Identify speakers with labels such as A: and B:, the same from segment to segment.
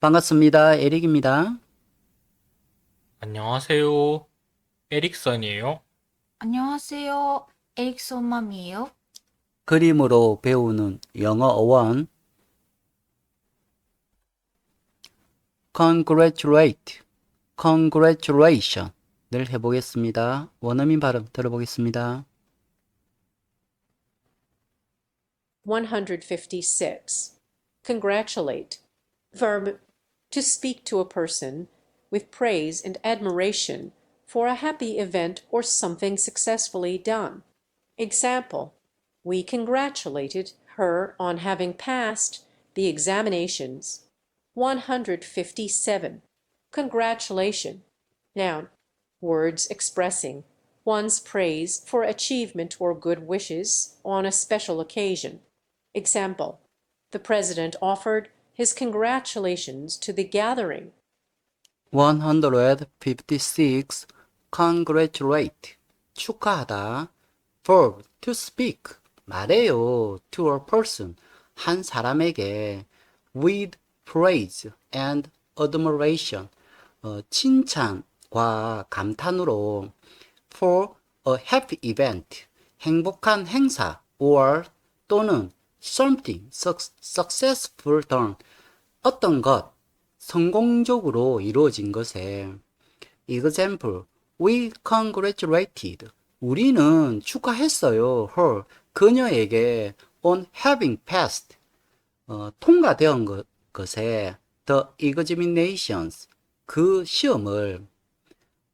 A: 반갑습니다. 에릭입니다.
B: 안녕하세요. 에릭선이에요.
C: 안녕하세요. 에릭슨 맘이에요.
A: 그림으로 배우는 영어 어원 congratulate, congratulation 늘 해보겠습니다. 원어민 발음 들어보겠습니다.
D: 156. Congratulate. Verb to speak to a person with praise and admiration for a happy event or something successfully done. Example We congratulated her on having passed the examinations. 157. Congratulation. Noun. Words expressing one's praise for achievement or good wishes on a special occasion. Example The president offered his congratulations to the gathering.
A: 156. congratulate 축하하다 verb to speak 말해요 to a person 한 사람에게 with praise and admiration 어, 칭찬과 감탄으로 for a happy event 행복한 행사 or 또는 something suc- successful done 어떤 것 성공적으로 이루어진 것에 example we congratulated 우리는 축하했어요 her 그녀에게 on having passed 어, 통과되은 것, 것에 the examinations 그 시험을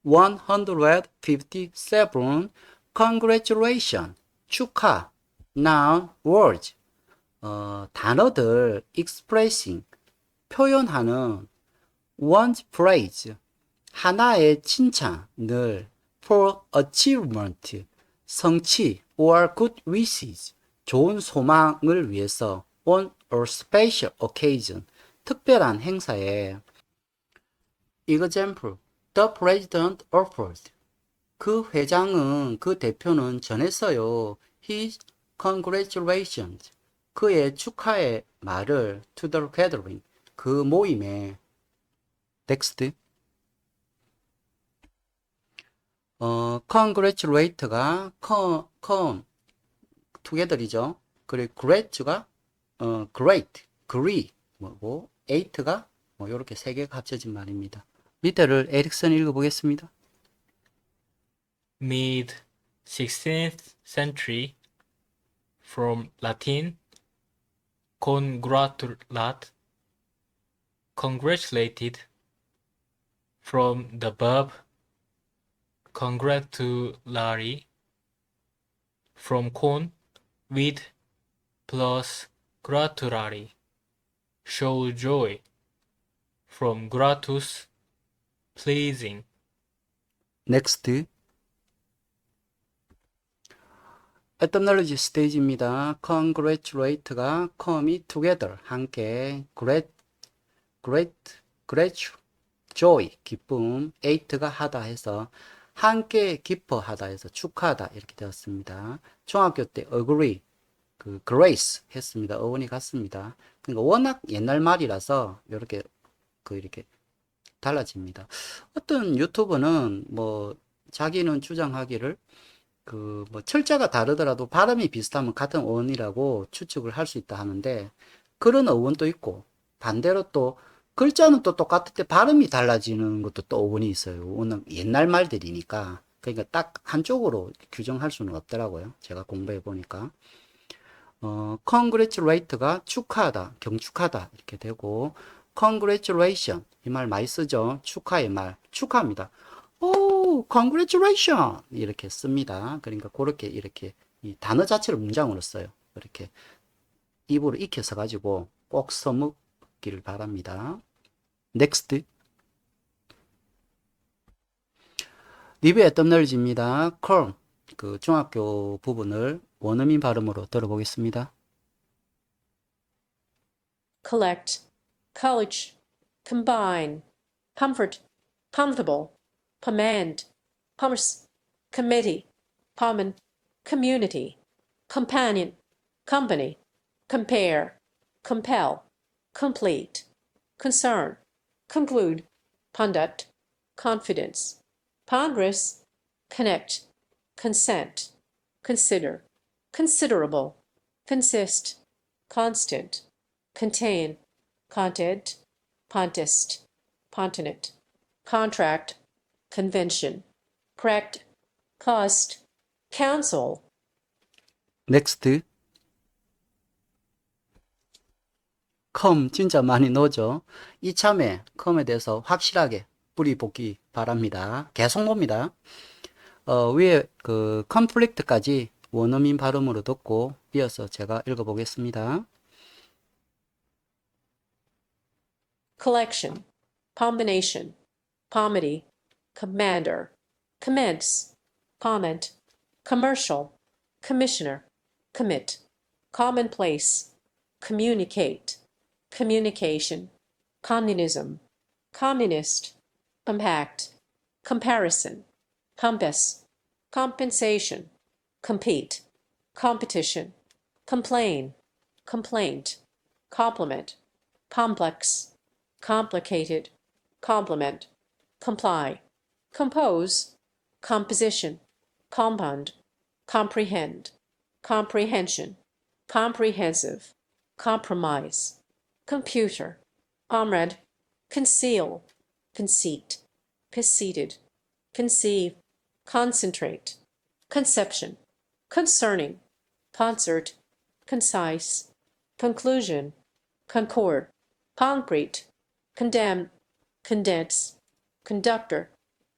A: 157 congratulation 축하 noun words 어, 단어들 expressing 표현하는 one's praise 하나의 칭찬을 for achievement 성취 or good wishes 좋은 소망을 위해서 on a special occasion 특별한 행사에 example the president offered 그 회장은 그 대표는 전했어요 his congratulations 그의 축하의 말을 to the gathering 그 모임에 next 어, congratulate가 come, come together이죠. 그리고 great가 어, great, agree 뭐고 eight가 뭐 이렇게 세 개가 합쳐진 말입니다. 밑에를 에릭슨 읽어보겠습니다.
B: Mid 16th century from Latin congratulat congratulated from the verb congratulari from con with plus gratulari show joy from gratus pleasing.
A: Next etymology stage입니다. congratulate가 come이 together 함께 great great great joy 기쁨 eight가 하다 해서 함께 기뻐하다 해서 축하하다 이렇게 되었습니다. 중학교 때 agree 그 grace 했습니다. 어원이 같습니다. 그러니까 워낙 옛날 말이라서 이렇게 그 이렇게 달라집니다. 어떤 유튜버는 뭐 자기는 주장하기를 그 뭐 철자가 다르더라도 발음이 비슷하면 같은 어원이라고 추측을 할 수 있다 하는데 그런 어원도 있고 반대로 또 글자는 또 똑같을 때 발음이 달라지는 것도 또 어원이 있어요. 워낙 옛날 말들이니까 그러니까 딱 한쪽으로 규정할 수는 없더라고요. 제가 공부해 보니까 어, congratulate가 축하하다, 경축하다 이렇게 되고 congratulation 이 말 많이 쓰죠. 축하의 말, 축하합니다. 오, congratulation 이렇게 씁니다. 그러니까 그렇게 이렇게 이 단어 자체를 문장으로 써요. 이렇게 입으로 익혀서 가지고 꼭 써먹기를 바랍니다. next 리뷰 에덤널지입니다. 컬, 그 중학교 부분을 원어민 발음으로 들어보겠습니다.
D: collect, college, combine, comfort, comfortable, command, commerce, committee, common, community, companion, company, compare, compel, complete, concern, conclude, conduct, confidence, ponderous, connect, consent, consider, considerable, consist, constant, contain, content, contest, continent, contract, convention, correct, cost, counsel,
A: 넥스트. 컴 진짜 많이 넣어죠. 이참에 컴에 대해서 확실하게 뿌리 뽑기 바랍니다. 계속 봅니다. 어, 위에 그 컨플릭트까지 원어민 발음으로 듣고 이어서 제가 읽어보겠습니다.
D: collection, combination, comedy, commander, commence, comment, commercial, commissioner, commit, commonplace, communicate, communication, communism, communist, compact, comparison, compass, compensation, compete, competition, complain, complaint, compliment, complex, complicated, complement, comply, compose, composition, compound, comprehend, comprehension, comprehensive, compromise, computer, comrade, conceal, conceit, conceited, conceive, concentrate, conception, concerning, concert, concise, conclusion, concord, concrete, condemn, condense, conductor,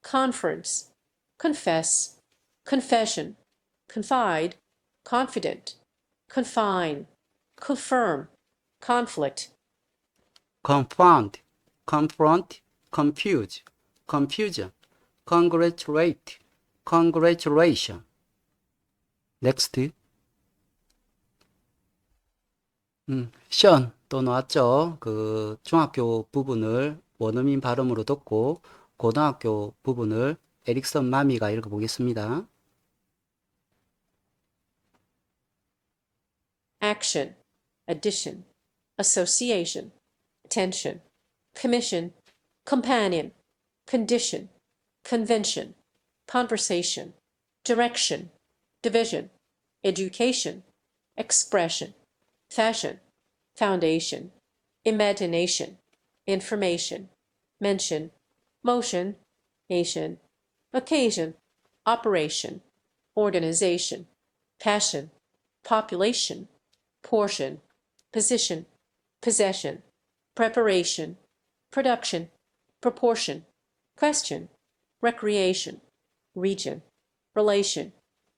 D: conference, confess, confession, confide, confident, confine, confirm, conflict,
A: confound, confront, confuse, confusion, congratulate, congratulation. 넥스트. 음, 션 또 나왔죠. 그 중학교 부분을 원어민 발음으로 듣고 고등학교 부분을 에릭선 마미가 읽어보겠습니다.
D: action, addition, association, attention, commission, companion, condition, convention, conversation, direction, division, education, expression, fashion, foundation, imagination, information, mention, motion, nation, occasion, operation, organization, passion, population, portion, position, possession, preparation, production, proportion, question, recreation, region, relation,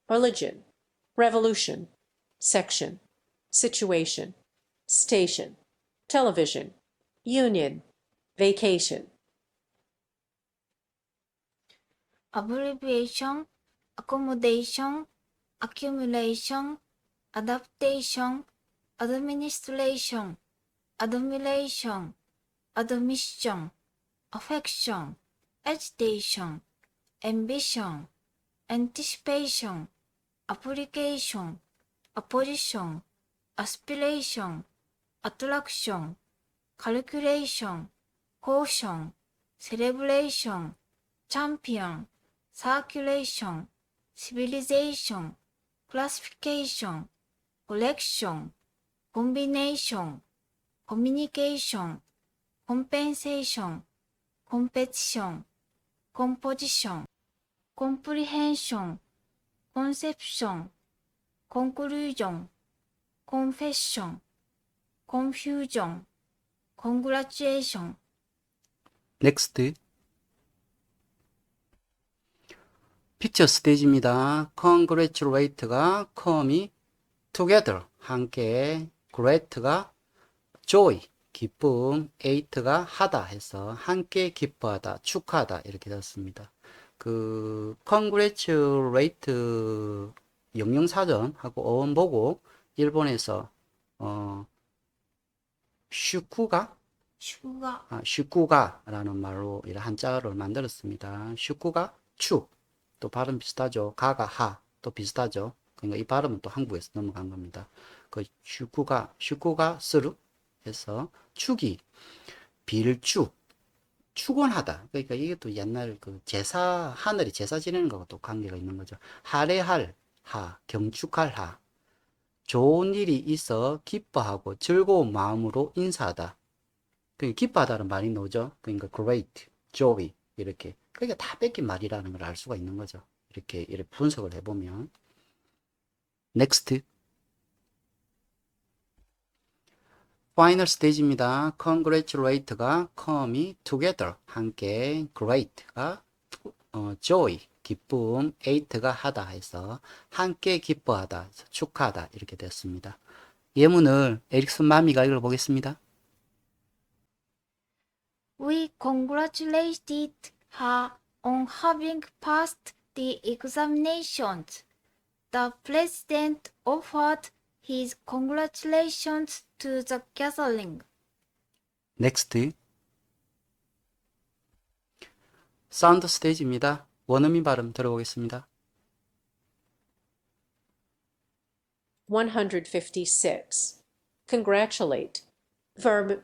D: religion, revolution, section, situation, station, television, union, vacation,
C: abbreviation, accommodation, accumulation, adaptation, administration, admiration, admission, affection, agitation, ambition, anticipation, application, opposition, aspiration, attraction, calculation, caution, celebration, champion, サーキュレーション、シビリゼーション、クラスフィケーション、コレクション、コンビネーション、コミュニケーション、コンペンセーション、コンペティション、コンポジション、コンプリヘンション、コンセプション、コンクルージョン、コンフェッション、コンフュージョン、コングラチュエーション。
A: Next 픽처 스테이지입니다. congratulate가 come이 together 함께 great가 joy 기쁨 eight가 하다 해서 함께 기뻐하다 축하하다 이렇게 되었습니다. 그 congratulate 영영사전하고 어원 보고 일본에서 어 슈쿠가
C: 슈가,
A: 아, 슈쿠가라는 말로 이 한자어를 만들었습니다. 슈쿠가 축, 또 발음 비슷하죠. 가가 하, 또 비슷하죠. 그러니까 이 발음은 또 한국에서 넘어간 겁니다. 그 슈쿠가, 슈쿠가 스루 해서 축이 빌주, 축원하다. 그러니까 이게 또 옛날 그 제사, 하늘이 제사 지내는 거하고 또 관계가 있는 거죠. 할애할 하, 경축할 하. 좋은 일이 있어 기뻐하고 즐거운 마음으로 인사하다. 그 기뻐하다는 말이 나오죠. 그러니까 great, joy 이렇게. 그러니까 다 뺏긴 말이라는 걸 알 수가 있는 거죠. 이렇게 이렇게 분석을 해보면. next. 파이널 스테이지입니다. congratulate가 come이 together 함께 great가 어, joy 기쁨 eight가 하다 해서 함께 기뻐하다 축하하다 이렇게 됐습니다. 예문을 에릭슨 마미가 읽어보겠습니다.
C: We congratulated her on having passed the examinations. The president offered his congratulations to the gathering.
A: next 사운드 스테이지입니다. 원어민 발음 들어보겠습니다.
D: 156. Congratulate. Verb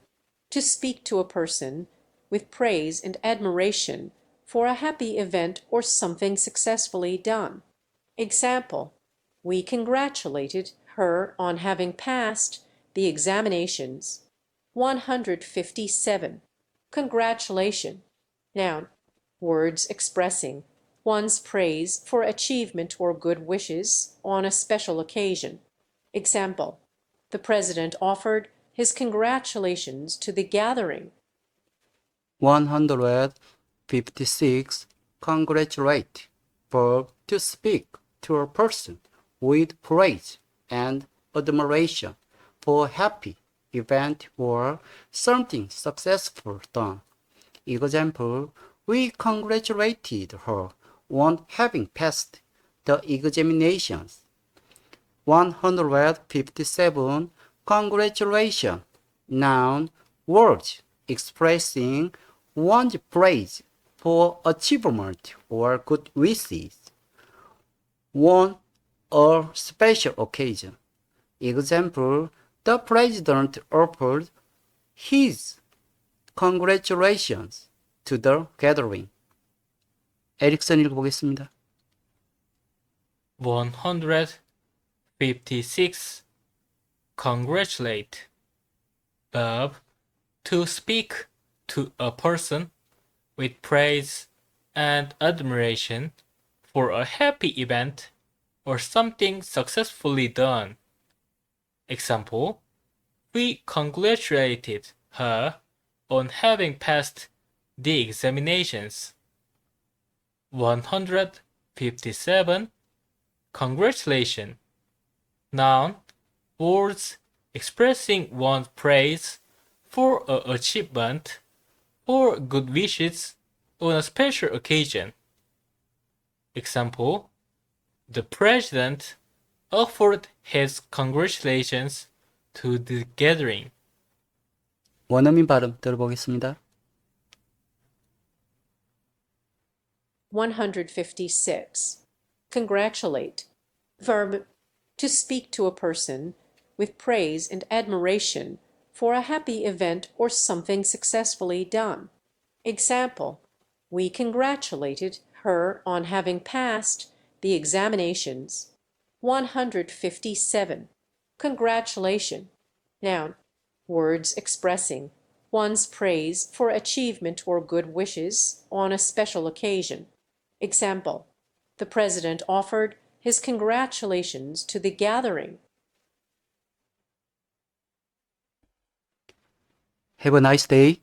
D: to speak to a person with praise and admiration for a happy event or something successfully done. Example We congratulated her on having passed the examinations. 157. Congratulation. Noun. Words expressing one's praise for achievement or good wishes on a special occasion. Example The president offered his congratulations to the gathering.
A: 156. Congratulate. Verb to speak to a person with praise and admiration for a happy event or something successful done. Example, we congratulated her on having passed the examinations. 157. Congratulations. Noun, words expressing one's praise for achievement or good wishes. On a special occasion. Example, the president offered his congratulations to the gathering. 에릭슨 읽어보겠습니다.
B: 156. Congratulate. Verb to speak to a person with praise and admiration for a happy event or something successfully done. Example We congratulated her on having passed the examinations. 157. Congratulation. Noun. Words expressing one's praise for a achievement or good wishes on a special occasion. Example. The president offered his congratulations to the gathering.
A: 원어민 발음 들어보겠습니다.
D: 156. Congratulate. Verb to speak to a person with praise and admiration for a happy event or something successfully done. Example We congratulated her on having passed the examinations. 157. Congratulation. Noun. Words expressing one's praise for achievement or good wishes on a special occasion. Example The president offered his congratulations to the gathering.
A: Have a nice day.